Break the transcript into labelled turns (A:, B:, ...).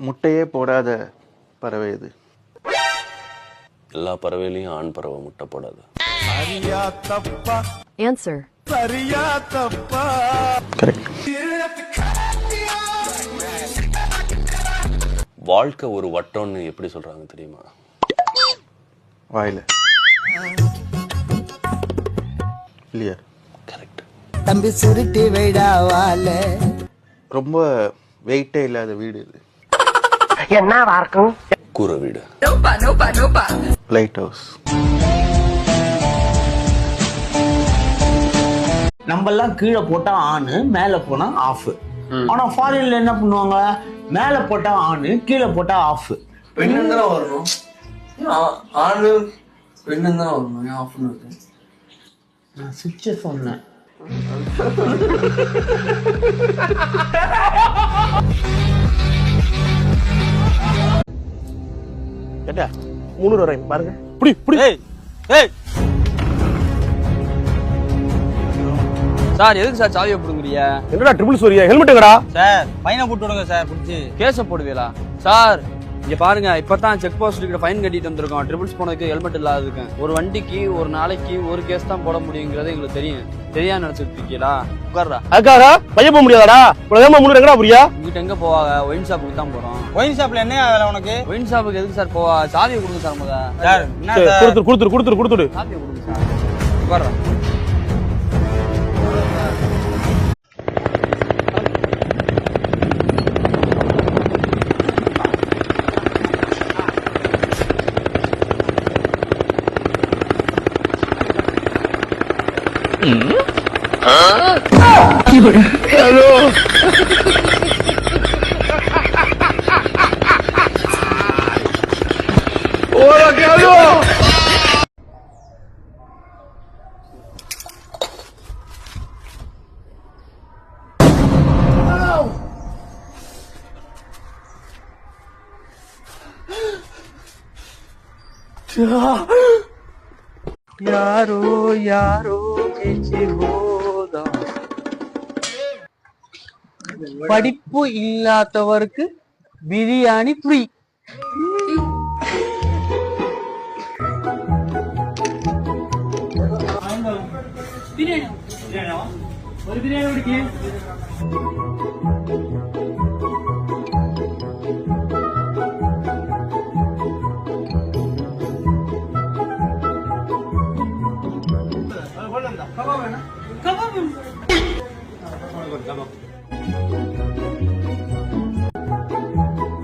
A: முட்டையே போடாத பறவை இது
B: எல்லா பறவையிலையும் ஆண் பறவை முட்டை போடாது.
C: Answer.
A: கரெக்ட்
B: வாழ்க்கை ஒரு வட்டம்னு எப்படி சொல்றாங்க தெரியுமா?
A: வாயில. இல்லையா
B: கரெக்ட்
D: தம்பி சுருட்டி வைடா வாழ
A: ரொம்ப வெயிட்டே இல்லாத வீடு இது.
B: கூரை வீடு.
A: லைட் ஹவுஸ்
E: நம்ம எல்லாம் கீழே போட்டா ஆணு மேல போனா ஆஃப் ஆனா ஃபாரின்ல என்ன பண்ணுவாங்க? மேல போட்டா ஆணு கீழே போட்டா ஆஃப்
F: பெண்ணு தானே வரணும்? ஆ- ஆணு பெண்ணு தானே வரணும்? ஆஃப்னு இருக்கு?
E: நான் சுவிட்ச சொன்னேன்.
G: கேட்டா முந்நூறு வரேன் பாருங்க. புடி புடி.
H: சார் எதுக்கு சார் சாவியை பிடுங்குறீங்க?
G: என்னடா ட்ரிபிள் சோரியா ஹெல்மெட்டுங்கடா
H: சார் பையனை போட்டு விடுங்க சார் பிடிச்சி. கேஸ போடுவீங்களா? சார் இங்க பாருங்க இப்பதான் செக் போஸ்ட் கிட்ட ஃபைன் கட்டிட்டு வந்திருக்கோம். ட்ரிபிள்ஸ் போனதுக்கு ஹெல்மெட் இல்லாததுக்கு. ஒரு வண்டிக்கு ஒரு நாளைக்கு ஒரு கேஸ் தான் போட முடியுங்கிறது எங்களுக்கு தெரியும். தெரியாம நினைச்சிட்டு இருக்கீங்களா? உட்கார்றா.
G: அதுக்காக பையன் போக முடியாதாடா? உலகமா முந்நூறு எங்கடா புரியா
H: இங்கிட்ட எங்க போவாங்க? ஒயின் ஷாப்புக்கு தான் போறோம்.
I: ஒயின் ஷாப்ல என்ன வேலை உனக்கு?
H: ஒயின் ஷாப்புக்கு எதுக்கு சார் போவா சாவியை கொடுங்க சார் முத
I: சார் என்ன
G: சரி, கொடுத்துரு கொடுத்துரு கொடுத்துரு கொடுத்துடு
H: சாவியை கொடுங்க சார் ಯಾರೋ
G: ಯಾರೋ ചേച്ചി പഠിപ്പ് ഇല്ലാത്തവർക്ക് ബിരിയാണി ഫ്രീ. ബിരിയാണി. ഒരു
E: ബിരിയാണി കുടിക്കേ. 过，你看吗？